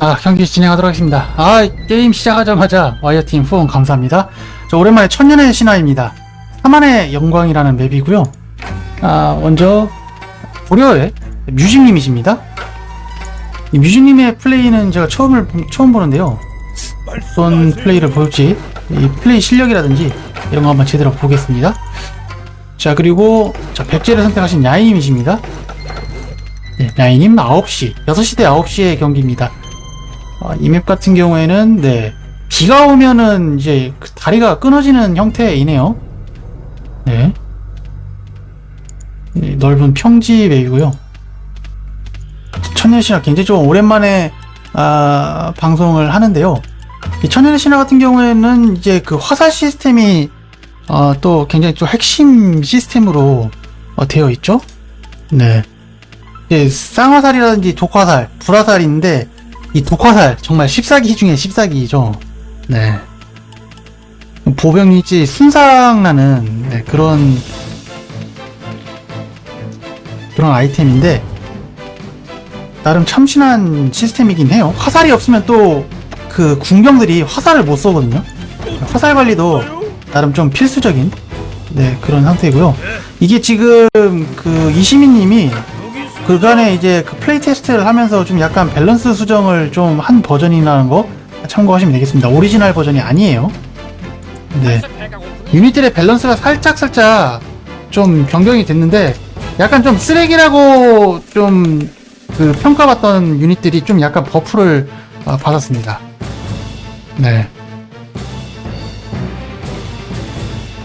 아, 경기 진행하도록 하겠습니다. 아, 게임 시작하자마자 와이어팀 후원 감사합니다. 저 오랜만에 천년의 신화입니다. 사만의 영광이라는 맵이고요. 아, 먼저 고려의 뮤직님이십니다. 이 뮤직님의 플레이는 제가 처음을 처음 보는데요. 어떤 플레이를 볼지 이 플레이 실력이라든지 이런 거 한번 제대로 보겠습니다. 자 그리고 자 백제를 선택하신 야인님이십니다. 네, 야인님 9시 6시 대 9시의 경기입니다. 아, 이맵 같은 경우에는 네 비가 오면은 이제 그 다리가 끊어지는 형태이네요. 네. 이 넓은 평지 맵이고요. 천년의 신화 굉장히 좀 오랜만에 아, 방송을 하는데요. 이 천년의 신화 같은 경우에는 이제 그 화살 시스템이 어, 또 굉장히 또 핵심 시스템으로 어, 되어 있죠. 네. 이제 쌍화살이라든지 독화살, 불화살인데 이 독화살 정말 14기 중에 14기죠. 네. 보병일지 순상나는 네, 그런 그런 아이템인데 나름 참신한 시스템이긴 해요. 화살이 없으면 또 그 군병들이 화살을 못 쏘거든요. 화살 관리도 나름 좀 필수적인 네 그런 상태고요. 이게 지금 그 이시민님이 그간에 이제 그 플레이 테스트를 하면서 좀 약간 밸런스 수정을 좀 한 버전이라는 거 참고하시면 되겠습니다. 오리지널 버전이 아니에요. 네. 유닛들의 밸런스가 살짝 살짝 좀 변경이 됐는데 약간 좀 쓰레기라고 좀 그 평가받던 유닛들이 좀 약간 버프를 어, 받았습니다. 네.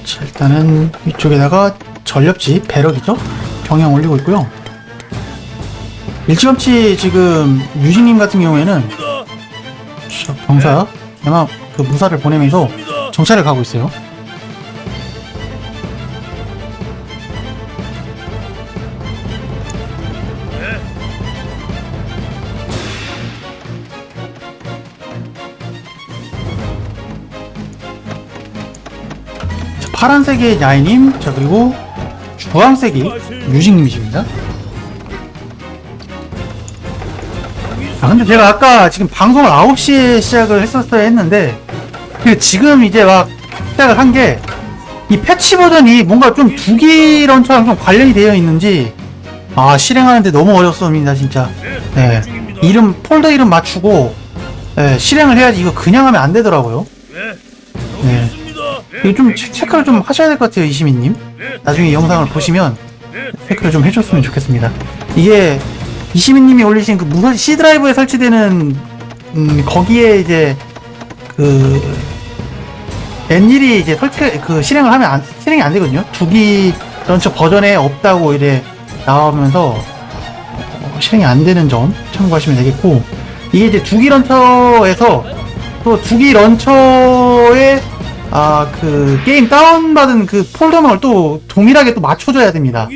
자, 일단은 위쪽에다가 전력지 배럭이죠? 병양 올리고 있고요. 일찌감치 지금 유진님 같은 경우에는 자, 병사 아마 그 무사를 보내면서 정찰을 가고 있어요. 자, 파란색의 야이님, 자 그리고 주황색이 뮤직님이십니다. 아 근데 제가 아까 지금 방송을 9시에 시작을 했었어야 했는데 그 지금 이제 막 시작을 한 게 이 패치 버전이 뭔가 좀 두기 런처랑 좀 관련이 되어 있는지 아 실행하는데 너무 어렵습니다 진짜. 네. 이름 폴더 이름 맞추고 네, 실행을 해야지 이거 그냥 하면 안 되더라고요. 네. 이거 좀 체- 체크를 좀 하셔야 될 것 같아요 이시민님. 나중에 영상을 보시면 체크를 좀 해줬으면 좋겠습니다. 이게 이시민님이 올리신 그 무선 C 드라이브에 설치되는 음, 거기에 이제 그 N1이 이제 설치 그 실행을 하면 안, 실행이 안 되거든요. 두기 런처 버전에 없다고 이래 나오면서 어, 실행이 안 되는 점 참고하시면 되겠고 이게 이제 두기 런처에서 또 두기 런처에 아 그 게임 다운받은 그 폴더명을 또 동일하게 또 맞춰줘야 됩니다.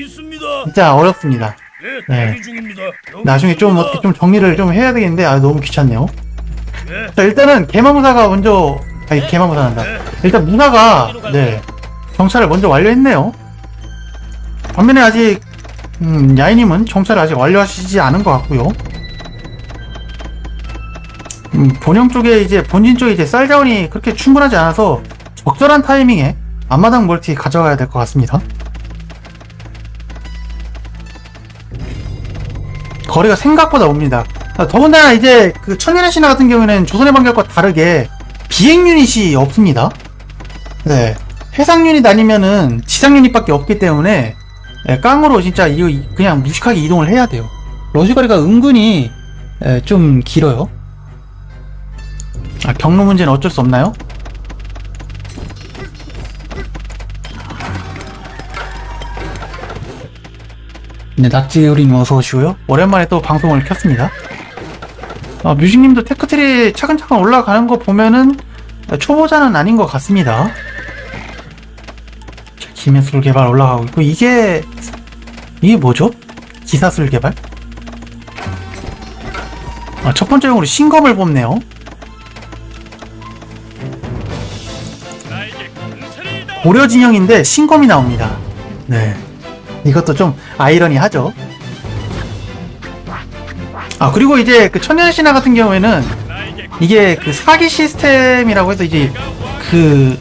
진짜 어렵습니다. 네, 네. 대기 중입니다. 여기 나중에 좀 있습니다. 어떻게 좀 정리를 좀 해야 되겠는데 아 너무 귀찮네요. 네. 자 일단은 개마무사가 먼저 아니 개마무사 한다. 일단 무사가 네 정찰을 먼저 완료했네요. 반면에 아직 음, 야이님은 정찰을 아직 완료하시지 않은 것 같고요. 음, 본영 쪽에 이제 본진 쪽에 이제 쌀 자원이 그렇게 충분하지 않아서 적절한 타이밍에 앞마당 멀티 가져가야 될 것 같습니다. 거리가 생각보다 옵니다. 아, 더군다나 이제 그 천년의 신화 같은 경우에는 조선의 반격과 다르게 비행 유닛이 없습니다. 네. 해상 유닛 아니면은 지상 유닛밖에 없기 때문에 예, 깡으로 진짜 이거 이- 그냥 무식하게 이동을 해야 돼요. 러시 거리가 은근히 예, 좀 길어요. 아, 경로 문제는 어쩔 수 없나요? 네, 낫지우린 어서 오시고요. 오랜만에 또 방송을 켰습니다. 어, 뮤직님도 테크트리 차근차근 올라가는 거 보면은 초보자는 아닌 것 같습니다. 자, 기면술 개발 올라가고 있고 이게 이게 뭐죠? 기사술 개발? 아, 첫 번째 용으로 신검을 뽑네요. 고려 진영인데 신검이 나옵니다. 네. 이것도 좀 아이러니하죠. 아 그리고 이제 그 천년 신화 같은 경우에는 이게 그 사기 시스템이라고 해서 이제 그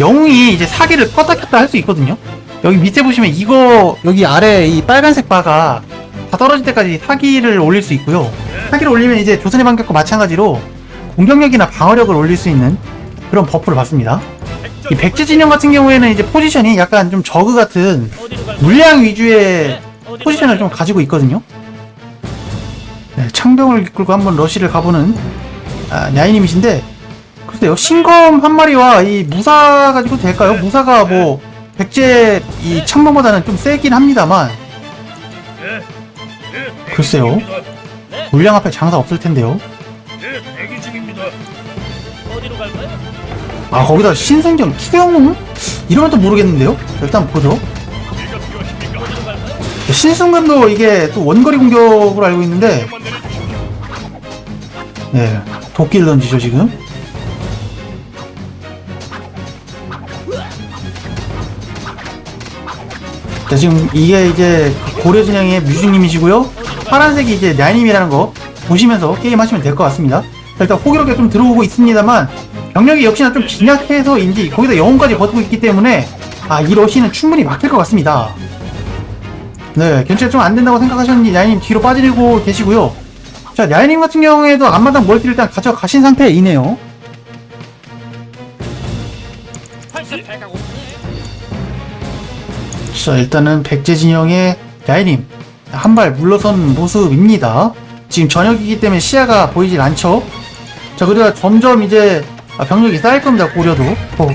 영웅이 이제 사기를 껐다 켰다 할 수 있거든요. 여기 밑에 보시면 이거 여기 아래 이 빨간색 바가 다 떨어질 때까지 사기를 올릴 수 있고요. 사기를 올리면 이제 조선의 반격과 마찬가지로 공격력이나 방어력을 올릴 수 있는 그런 버프를 받습니다. 이 백제 진영 같은 경우에는 이제 포지션이 약간 좀 저그 같은? 물량 위주의 네, 포지션을 좀? 가지고 있거든요. 네, 창병을 이끌고 한번 러시를 가보는 아, 야이님이신데 글쎄요 신검 한 마리와 이 무사 가지고 될까요? 무사가 뭐 백제 이 창병보다는 좀 세긴 합니다만 글쎄요. 물량 앞에 장사 없을 텐데요. 아 거기다 신성경 투영웅 이러면 또 모르겠는데요. 일단 보죠. 신승근도 이게 또 원거리 공격으로 알고 있는데 네 도끼를 던지죠 지금. 자 지금 이게 이제 고려 진영의 뮤직님이시고요. 파란색이 이제 나이님이라는 거 보시면서 게임 하시면 될 것 같습니다. 자, 일단 호기롭게 좀 들어오고 있습니다만 병력이 역시나 좀 빈약해서인지 거기다 영혼까지 버티고 있기 때문에 아이 러시는 충분히 막힐 것 같습니다 네, 견제가 좀안 된다고 생각하셨는지 야이님 뒤로 빠지고 계시고요. 자, 야이님 같은 경우에도 앞마당 멀티를 일단 가져가신 상태이네요. 자, 일단은 백제 진영의 야이님 한 발 물러선 모습입니다. 지금 저녁이기 때문에 시야가 보이질 않죠. 자, 그러다 점점 이제 아, 병력이 쌓일 겁니다. 고려도. 어,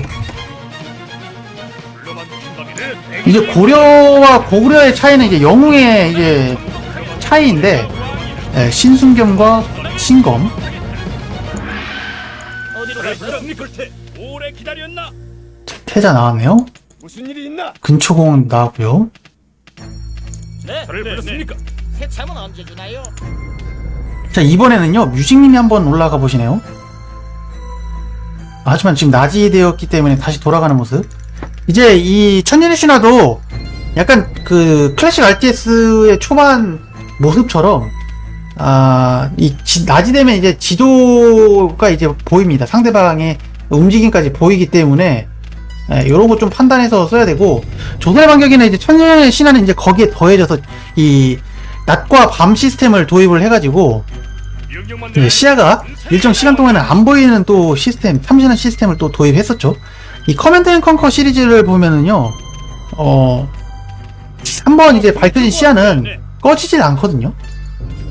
이제 고려와 고구려의 차이는 이제 영웅의 이제 차이인데 예, 신순겸과 신검? 태자 나왔네요. 무슨 일이 있나? 근초공 나왔고요. 네. 저를 불렀습니까? 새참은 언제 주나요? 자 이번에는요 뮤직님이 한번 올라가 보시네요 하지만 지금 낮이 되었기 때문에 다시 돌아가는 모습 이제 이 천년의 신화도 약간 그 클래식 RTS의 초반 모습처럼 아이 낮이 되면 이제 지도가 이제 보입니다 상대방의 움직임까지 보이기 때문에 이런 거 좀 판단해서 써야 되고 조선의 반격이나 이제 천년의 신화는 이제 거기에 더해져서 이 낮과 밤 시스템을 도입을 해가지고 네, 시야가 일정 시간 동안은 안 보이는 또 시스템, 참신한 시스템을 또 도입했었죠. 이 커맨드 앤 컨커 시리즈를 보면은요, 어, 한번 이제 밝혀진 시야는 꺼지질 않거든요.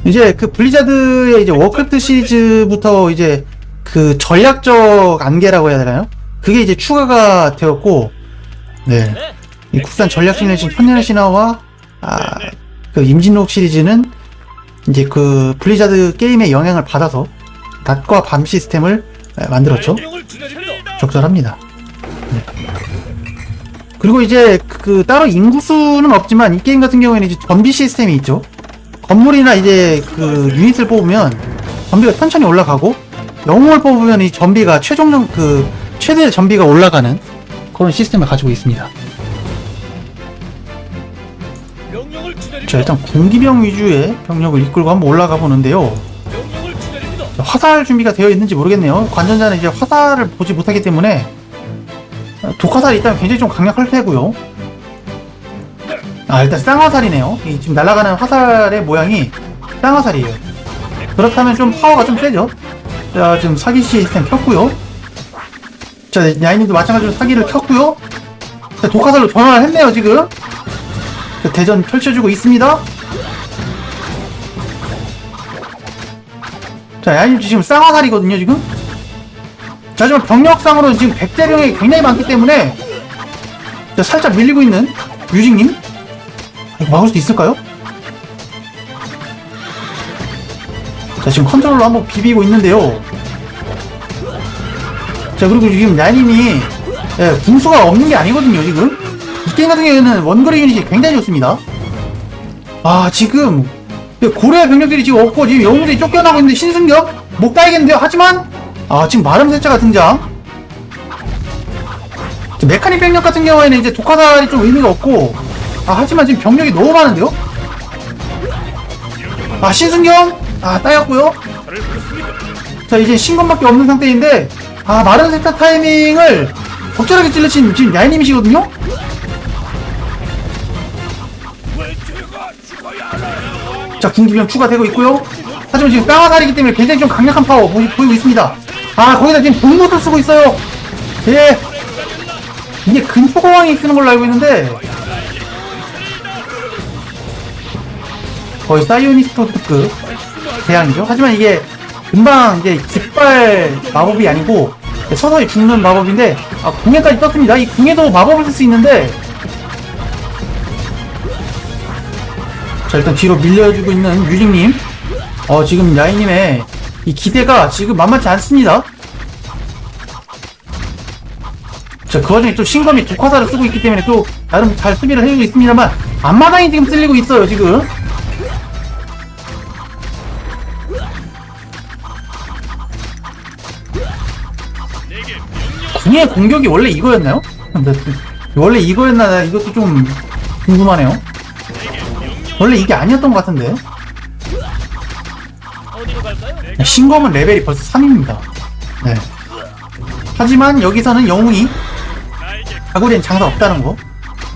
이제 그 블리자드의 이제 워크래프트 시리즈부터 이제 그 전략적 안개라고 해야 되나요? 그게 이제 추가가 되었고, 네. 네. 이 국산 전략 시리즈 천년의 신화와 아, 그 임진록 시리즈는 이제 그 블리자드 게임의 영향을 받아서 낮과 밤 시스템을 에, 만들었죠. 적절합니다. 네. 그리고 이제 그 따로 인구수는 없지만 이 게임 같은 경우에는 이제 전비 시스템이 있죠. 건물이나 이제 그 유닛을 뽑으면 전비가 천천히 올라가고 영웅을 뽑으면 이 전비가 최종 그 최대 전비가 올라가는 그런 시스템을 가지고 있습니다. 자 일단 공기병 위주의 병력을 이끌고 한번 올라가 보는데요. 자, 화살 준비가 되어 있는지 모르겠네요. 관전자는 이제 화살을 보지 못하기 때문에 어, 독화살이 일단 굉장히 좀 강력할 테고요. 아 일단 쌍화살이네요. 이 지금 날아가는 화살의 모양이 쌍화살이에요. 그렇다면 좀 파워가 좀 세죠. 자 지금 사기 시스템 켰고요. 자 야이님도 마찬가지로 사기를 켰고요. 자 독화살로 전환을 했네요 지금. 자, 대전 펼쳐주고 있습니다. 자, 야님 지금 쌍화살이거든요, 지금? 자, 하지만 병력상으로는 지금 백대령이 굉장히 많기 때문에 자, 살짝 밀리고 있는? 이거 막을 수 있을까요? 자, 지금 컨트롤로 한번 비비고 있는데요. 자, 그리고 지금 야님이 예, 궁수가 없는 게 아니거든요, 지금. 이 게임 같은 경우에는 원거리 유닛이 굉장히 좋습니다. 아, 지금 고려의 병력들이 지금 없고 지금 영웅들이 쫓겨나고 있는데 신승격 못 가야겠는데요. 하지만 아 지금 마름 세차가 등장. 메카닉 병력 같은 경우에는 이제 독화살이 좀 의미가 없고 아 하지만 지금 병력이 너무 많은데요. 아 신승경 아 따였고요? 자 이제 신검밖에 없는 상태인데 아 마른 세타 타이밍을 적절하게 찔러친 지금 야이님이시거든요? 자 군기병 추가되고 있고요 하지만 지금 깡화살이기 때문에 굉장히 좀 강력한 파워 보이, 보이고 있습니다 아 거기다 지금 분모도 쓰고 있어요. 예. 이게 근초공왕이 쓰는 걸로 알고 있는데. 거의 사이오니스토급 대항이죠? 하지만 이게 금방 이제 깃발 마법이 아니고 서서히 죽는 마법인데 아 궁예까지 떴습니다. 이 궁예도 마법을 쓸 수 있는데. 자 일단 뒤로 밀려주고 있는 유직님. 어 지금 야이님의 이 기대가 지금 만만치 않습니다 자 그 와중에 또 신검이 독화사를 쓰고 있기 때문에 또 나름 잘 수비를 해주고 있습니다만 앞마당이 지금 쓸리고 있어요 지금 궁의 공격이 원래 이거였나요? 근데 원래 이거였나 나 이것도 좀 궁금하네요 원래 이게 아니었던 것 같은데? 신검은 레벨이 벌써 3입니다 네 하지만 여기서는 영웅이 가구리엔 장사 없다는 거.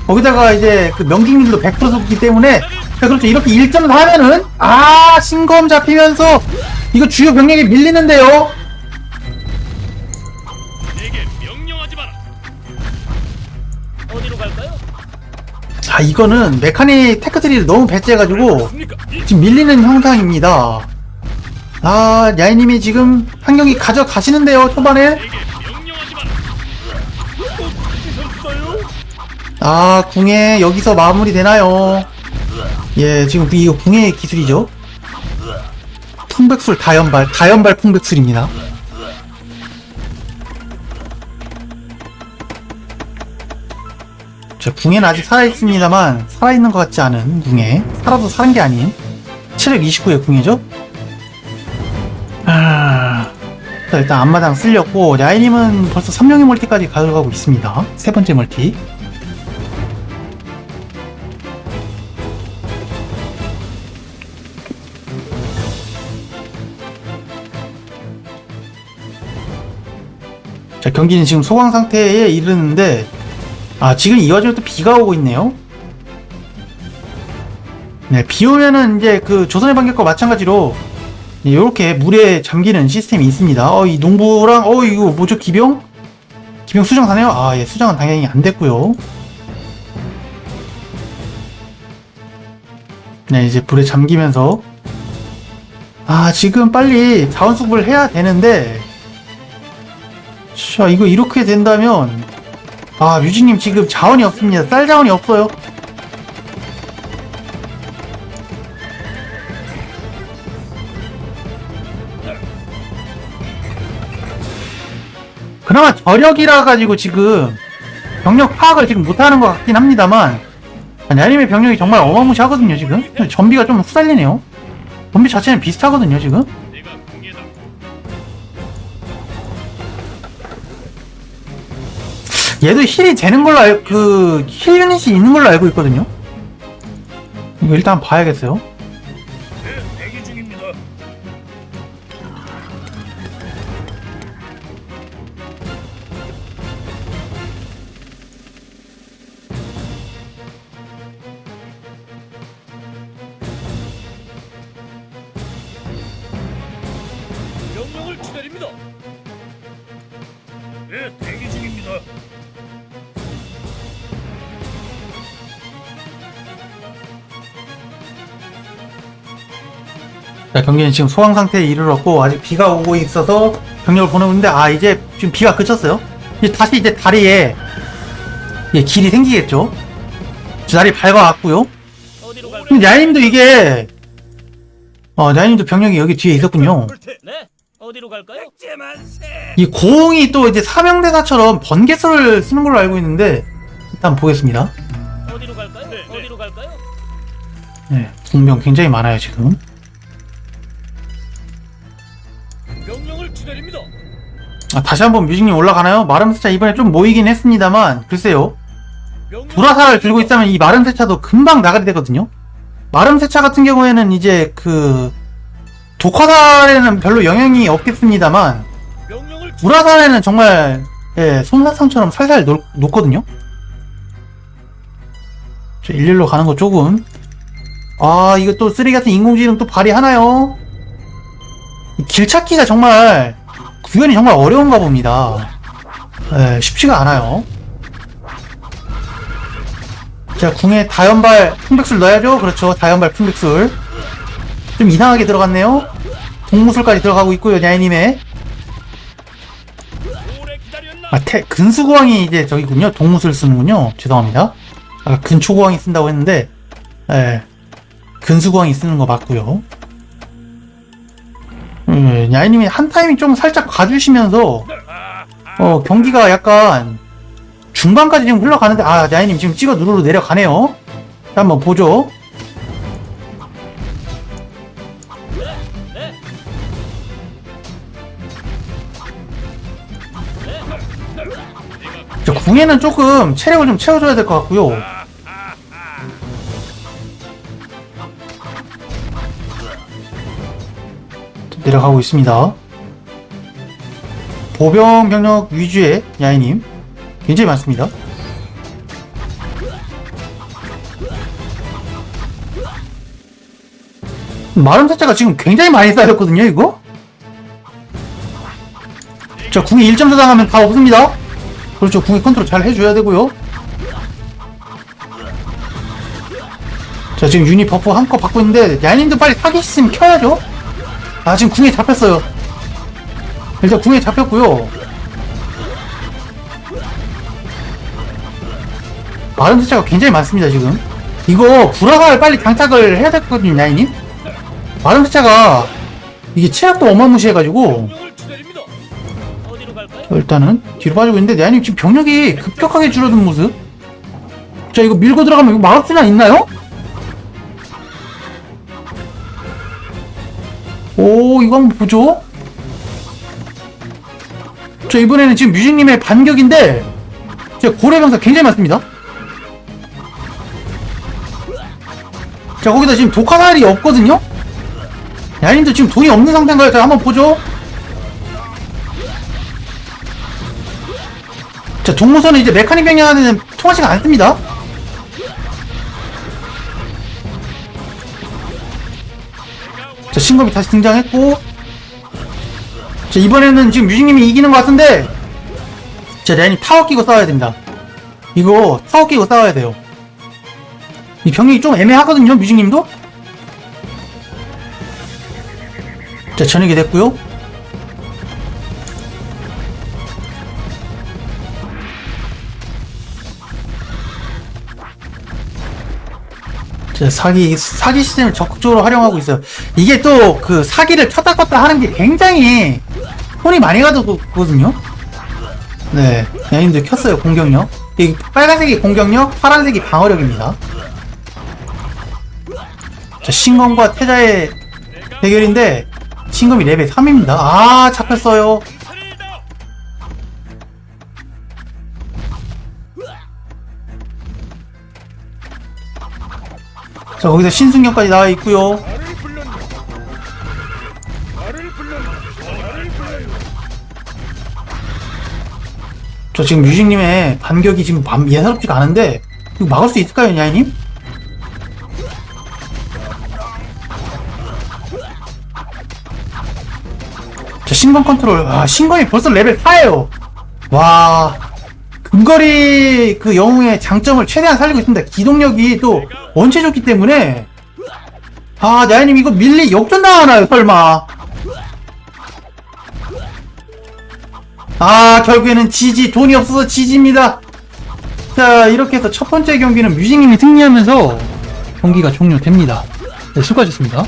거기다가 이제 그 명중률도 100% 줬기 때문에 자 그렇죠 이렇게 1점을 하면은 아 신검 잡히면서 이거 주요 병력이 밀리는데요. 자 이거는 메카닉 테크트리를 너무? 이 지금 밀리는 형상입니다. 아 야이님이 지금 환경이 가져가시는데요 초반에? 아 궁에 여기서 마무리 되나요? 예 지금 이거 궁의 기술이죠. 풍백술 다연발 다연발 풍백술입니다. 자, 궁에는 아직 살아있습니다만, 살아있는 것 같지 않은 궁에, 살아도 사는 게 아닌, 체력 29의 궁이죠? 자, 일단 앞마당 쓸렸고, 야이님은 벌써 3명의 멀티까지 가져가고 있습니다. 세 번째 멀티. 자, 경기는 지금 소강 상태에 이르는데, 아, 지금 이 와중에 또 비가 오고 있네요. 네, 비 오면은 이제 그 조선의 반격과 마찬가지로 이렇게 물에 잠기는 시스템이 있습니다. 어, 이 농부랑, 어, 이거 뭐죠? 기병? 기병 수정 가네요? 아, 예, 수정은 당연히 안 됐고요. 네, 이제 불에 잠기면서 아, 지금 빨리 자원 수급을 해야 되는데 자, 이거 이렇게 된다면 아, 뮤직님 지금 자원이 없습니다. 쌀 자원이 없어요. 그나마 저력이라 가지고 지금 병력 파악을 지금 못하는 것 같긴 합니다만 야님의 병력이 정말 어마무시하거든요 지금 전비가 좀 후달리네요 전비 자체는 비슷하거든요 지금. 얘도 힐이 되는 걸로 알, 그, 힐 유닛이 있는 걸로 알고 있거든요? 이거 일단 봐야겠어요. 명령을 기다립니다. 네, 대기 중입니다. 자, 경기는 지금 소강 상태에 이르렀고, 아직 비가 오고 있어서 병력을 보내고 있는데, 아, 이제 지금 비가 그쳤어요. 이제 다시 이제 다리에, 예, 길이 생기겠죠? 자, 다리 밝아왔고요. 근데 야인도 이게, 어, 야인도 병력이 여기 뒤에 있었군요. 네. 어디로 갈까요? 이 고웅이 또 이제 사명대사처럼 번개설을 쓰는 걸로 알고 있는데, 일단 보겠습니다. 어디로 갈까요? 어디로 갈까요? 네, 공병 굉장히 많아요, 지금. 명령을 기다립니다. 아, 다시 한번 뮤직님 올라가나요? 마름세차 이번에 좀 모이긴 했습니다만, 글쎄요. 명령 불화살을 들고 있다면 이 마름세차도 금방 나가리 되거든요? 마름세차 같은 경우에는 이제 그, 독화살에는 별로 영향이 없겠습니다만. 우라살에는 정말 예, 손사상처럼 살살 놓, 놓거든요. 저 일렬로 가는 거 조금 아 이거 또 쓰레기 같은 인공지능 또 발휘하나요? 이 길찾기가 정말 구현이 정말 어려운가 봅니다. 예, 쉽지가 않아요. 자 궁에 다연발 풍백술 넣어야죠. 그렇죠. 다연발 풍백술 좀 이상하게 들어갔네요. 동무술까지 들어가고 있고요. 기다렸나? 아, 태, 근수고왕이 이제 저기군요. 동무술 쓰는군요. 죄송합니다. 아까 근초고왕이 쓴다고 했는데, 예. 근수고왕이 쓰는 거 맞고요. 음, 야이님이 한 타이밍 좀 살짝 가주시면서, 어, 경기가 약간 중반까지 지금 흘러가는데, 아, 야이님 지금 찍어 누르러 내려가네요. 자, 한번 보죠. 궁에는 조금 체력을 좀 채워줘야 될 것 같고요. 내려가고 있습니다. 보병 병력 위주의 야이님 굉장히 많습니다. 마름 자체가 지금 굉장히 많이 쌓였거든요, 이거? 자, 궁에 1점 사당하면 다 없습니다. 그렇죠. 궁의 컨트롤 잘 해줘야 되고요. 자, 지금 유니 버프 한껏 받고 있는데, 야님도 빨리 사기 시스템 켜야죠. 아, 지금 궁에 잡혔어요. 일단 궁에 잡혔고요. 마른 숫자가 굉장히 많습니다, 지금. 이거, 불화갈 빨리 장착을 해야 될 거거든요, 야이님. 마른 숫자가, 이게 체력도 어마무시해가지고. 일단은 뒤로 빠지고 있는데 내아님 지금 병력이 급격하게 줄어든 모습. 자 이거 밀고 들어가면 이거 막을 수나 있나요? 오 이거 한번 보죠. 자 이번에는 지금 뮤직님의 반격인데 자 고래병사 굉장히 많습니다. 자 거기다 지금 독화살이 없거든요? 야님도 지금 돈이 없는 상태인가요? 자 한번 보죠 자, 동무선은 이제 메카닉 병력하는 통화시가 안 씁니다. 자, 신검이 다시 등장했고. 자, 이번에는 지금 뮤직님이 이기는 것 같은데. 자, 레안이 타워 끼고 싸워야 됩니다. 이거 타워 끼고 싸워야 돼요. 이 병력이 좀 애매하거든요, 뮤직님도? 자, 전역이 됐고요. 진짜 사기 사기 시스템을 적극적으로 활용하고 있어요. 이게 또 그 사기를 쳤다 껐다 하는 게 굉장히 손이 많이 가거든요. 네, 야님들 켰어요 공격력. 이 빨간색이 공격력, 파란색이 방어력입니다. 자 신검과 태자의 대결인데 신검이 레벨 3입니다. 아 잡혔어요. 자 거기서 신승경까지 나와 있고요. 저 지금 뮤직님의 반격이 지금 반- 예사롭지가 않은데 이거 막을 수 있을까요, 야이님? 자, 신건 컨트롤. 아, 신건이 벌써 레벨 4예요. 와. 근거리 그 영웅의 장점을 최대한 살리고 있습니다. 기동력이 또 원체 좋기 때문에. 아, 야이님 이거 밀리 역전 당하나요, 설마. 아 결국에는 지지 돈이 없어서 지지입니다 자 이렇게 해서 첫 번째 경기는 뮤직님이 승리하면서 경기가 종료됩니다 네 수고하셨습니다